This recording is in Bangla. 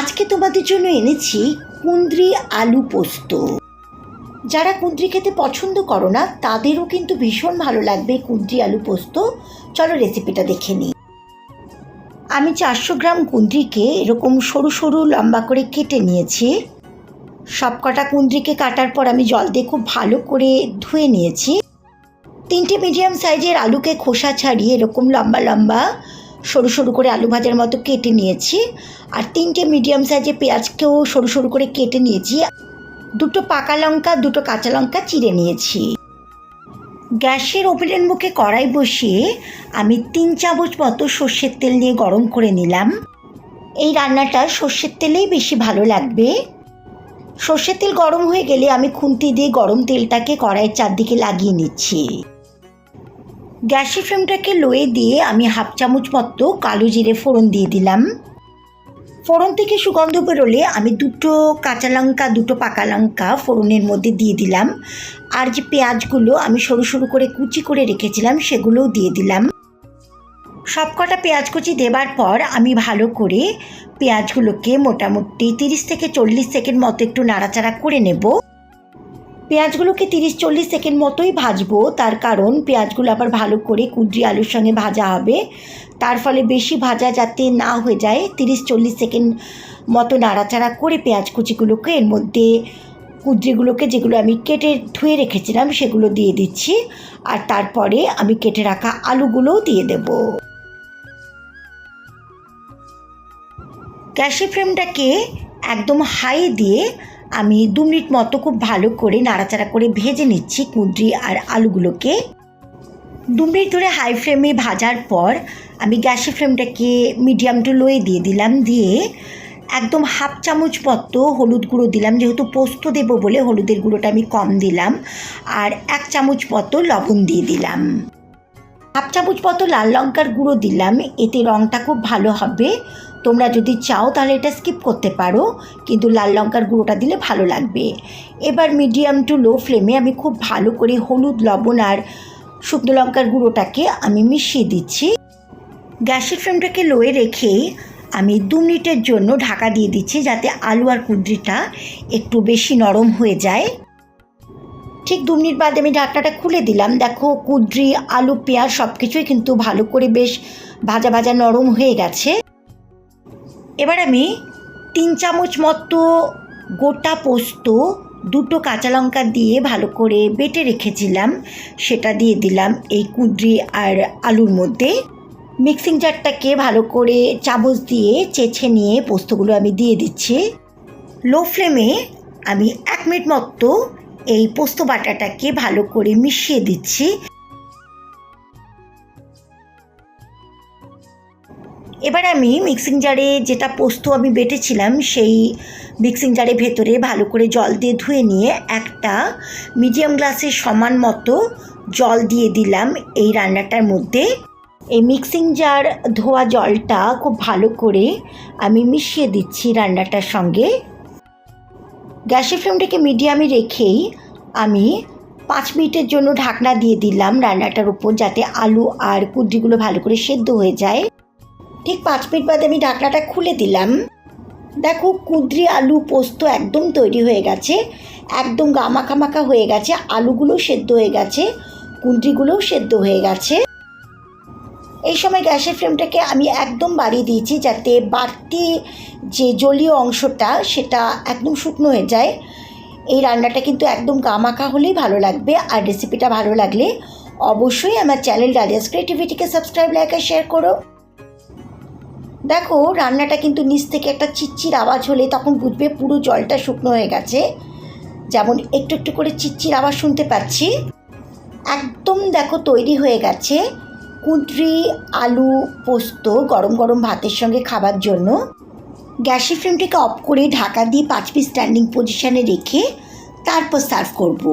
আজকে তোমাদের জন্য এনেছি কুন্দ্রি আলু পোস্ত। যারা কুন্দ্রি খেতে পছন্দ করো না, তাদেরও কিন্তু ভীষণ ভালো লাগবে কুন্দ্রি আলু পোস্ত। চলো রেসিপিটা দেখে নিই। আমি চারশো গ্রাম কুন্দ্রিকে এরকম সরু সরু লম্বা করে কেটে নিয়েছি। সব কটা কুন্দ্রিকে কাটার পর আমি জল দিয়ে খুব ভালো করে ধুয়ে নিয়েছি। তিনটে মিডিয়াম সাইজের আলুকে খোসা ছাড়িয়ে এরকম লম্বা লম্বা সরু সরু করে আলু ভাজার মতো কেটে নিয়েছি। আর তিনটে মিডিয়াম সাইজের পেঁয়াজকেও সরু সরু করে কেটে নিয়েছি। দুটো পাকা লঙ্কা, দুটো কাঁচা লঙ্কা চিড়ে নিয়েছি। গ্যাসের ওভেনের মুখে কড়াই বসিয়ে আমি তিন চামচ মতো সর্ষের তেল দিয়ে গরম করে নিলাম। এই রান্নাটা সর্ষের তেলেই বেশি ভালো লাগবে। সর্ষের তেল গরম হয়ে গেলে আমি খুন্তি দিয়ে গরম তেলটাকে কড়াইয়ের চারদিকে লাগিয়ে নিচ্ছি। গ্যাসের ফ্লেমটাকে লোয়ে দিয়ে আমি হাফ চামচ মতো কালো জিরে ফোড়ন দিয়ে দিলাম। ফোড়ন থেকে সুগন্ধ বেরোলে আমি দুটো কাঁচা লঙ্কা, দুটো পাকা লঙ্কা ফোড়নের মধ্যে দিয়ে দিলাম। আর যে পেঁয়াজগুলো আমি সরু সরু করে কুচি করে রেখেছিলাম, সেগুলোও দিয়ে দিলাম। সব কটা পেঁয়াজ কুচি দেবার পর আমি ভালো করে পেঁয়াজগুলোকে মোটামুটি তিরিশ থেকে চল্লিশ সেকেন্ড মতো একটু নাড়াচাড়া করে নেব। পেঁয়াজগুলোকে তিরিশ চল্লিশ সেকেন্ড মতোই ভাজবো। তার কারণ পেঁয়াজগুলো আবার ভালো করে কুদ্রি আলুর সঙ্গে ভাজা হবে। তার ফলে বেশি ভাজা যাতে না হয়ে যায়, তিরিশ চল্লিশ সেকেন্ড মতো নাড়াচাড়া করে পেঁয়াজ কুচিগুলোকে এর মধ্যে কুদ্রিগুলোকে যেগুলো আমি কেটে ধুয়ে রেখেছিলাম সেগুলো দিয়ে দিচ্ছি। আর তারপরে আমি কেটে রাখা আলুগুলোও দিয়ে দেব। গ্যাসের ফ্লেমটাকে একদম হাই দিয়ে আমি দু মিনিট মতো খুব ভালো করে নাড়াচাড়া করে ভেজে নিচ্ছি কুঁদরি আর আলুগুলোকে। দু মিনিট ধরে হাই ফ্লেমে ভাজার পর আমি গ্যাসের ফ্লেমটাকে মিডিয়াম টু লোয়ে দিয়ে দিলাম। দিয়ে একদম হাফ চামচ মতো হলুদ গুঁড়ো দিলাম, যেহেতু পোস্ত দেবো বলে হলুদের গুঁড়োটা আমি কম দিলাম। আর এক চামচ মতো লবণ দিয়ে দিলাম। হাফ চামচ মতো লাল লঙ্কার গুঁড়ো দিলাম, এতে রঙটা খুব ভালো হবে। তোমরা যদি চাও তাহলে এটা স্কিপ করতে পারো, কিন্তু লাল লঙ্কার গুঁড়োটা দিলে ভালো লাগবে। এবার মিডিয়াম টু লো ফ্লেমে আমি খুব ভালো করে হলুদ, লবণ আর শুকনো লঙ্কার গুঁড়োটাকে আমি মিশিয়ে দিচ্ছি। গ্যাসের ফ্লেমটাকে লোয়ে রেখে আমি দু মিনিটের জন্য ঢাকা দিয়ে দিচ্ছি, যাতে আলু আর কুঁদরিটা একটু বেশি নরম হয়ে যায়। ঠিক দু মিনিট বাদে আমি ঢাকনাটা খুলে দিলাম। দেখো, কুদ্রি, আলু, পেঁয়াজ সব কিছুই কিন্তু ভালো করে বেশ ভাজা ভাজা নরম হয়ে গেছে। এবার আমি তিন চামচ মতো গোটা পোস্ত, দুটো কাঁচা লঙ্কা দিয়ে ভালো করে বেটে রেখেছিলাম, সেটা দিয়ে দিলাম এই কুদ্রি আর আলুর মধ্যে। মিক্সিং জারটাকে ভালো করে চামচ দিয়ে চেছে নিয়ে পোস্তগুলো আমি দিয়ে দিচ্ছি। লো ফ্লেমে আমি এক মিনিট মতো এই পোস্ত বাটাটাকে ভালো করে মিশিয়ে দিচ্ছি। এবার আমি মিক্সিং জারে যেটা পোস্ত আমি বেটেছিলাম, সেই মিক্সিং জারের ভেতরে ভালো করে জল দিয়ে ধুয়ে নিয়ে একটা মিডিয়াম গ্লাসের সমান মতো জল দিয়ে দিলাম এই রান্নাটার মধ্যে। এই মিক্সিং জার ধোয়া জলটা খুব ভালো করে আমি মিশিয়ে দিচ্ছি রান্নাটার সঙ্গে। গ্যাসের ফ্লেমটাকে মিডিয়ামে রেখেই আমি পাঁচ মিনিটের জন্য ঢাকনা দিয়ে দিলাম রান্নাটার উপর যাতে আলু আর কুদ্রিগুলো ভালো করে সেদ্ধ হয়ে যায়। ঠিক পাঁচ মিনিট বাদে আমি ঢাকনাটা খুলে দিলাম। দেখো কুদ্রি, আলু, পোস্ত একদম তৈরি হয়ে গেছে। একদম গামাখা মাখা হয়ে গেছে। আলুগুলোও সেদ্ধ হয়ে গেছে। কুদ্রিগুলোও সেদ্ধ হয়ে গেছে। এই সময় গ্যাসের ফ্লেমটাকে আমি একদম বাড়িয়ে দিয়েছি যাতে বাড়তি যে জলীয় অংশটা, সেটা একদম শুকনো হয়ে যায়। এই রান্নাটা কিন্তু একদম গামাখা হলেই ভালো লাগবে আর রেসিপিটা ভালো লাগলে অবশ্যই আমার চ্যানেল ডালিয়াস ক্রিয়েটিভিটিকে সাবস্ক্রাইব লাইক আর শেয়ার করো। দেখো, রান্নাটা কিন্তু নিচ থেকে একটা চিচ্চির আওয়াজ হলে তখন বুঝবে পুরো জলটা শুকনো হয়ে গেছে। যেমন একটু একটু করে চিচ্চির আওয়াজ শুনতে পাচ্ছি। একদম দেখো তৈরি হয়ে গেছে। কুঁদরি, আলু পোস্ত, গরম গরম ভাতের সঙ্গে খাবার জন্য গ্যাসের ফ্লেমটাকে অফ করে ঢাকা দিয়ে পাঁচ পিস স্ট্যান্ডিং পজিশানে রেখে তারপর সার্ভ করব।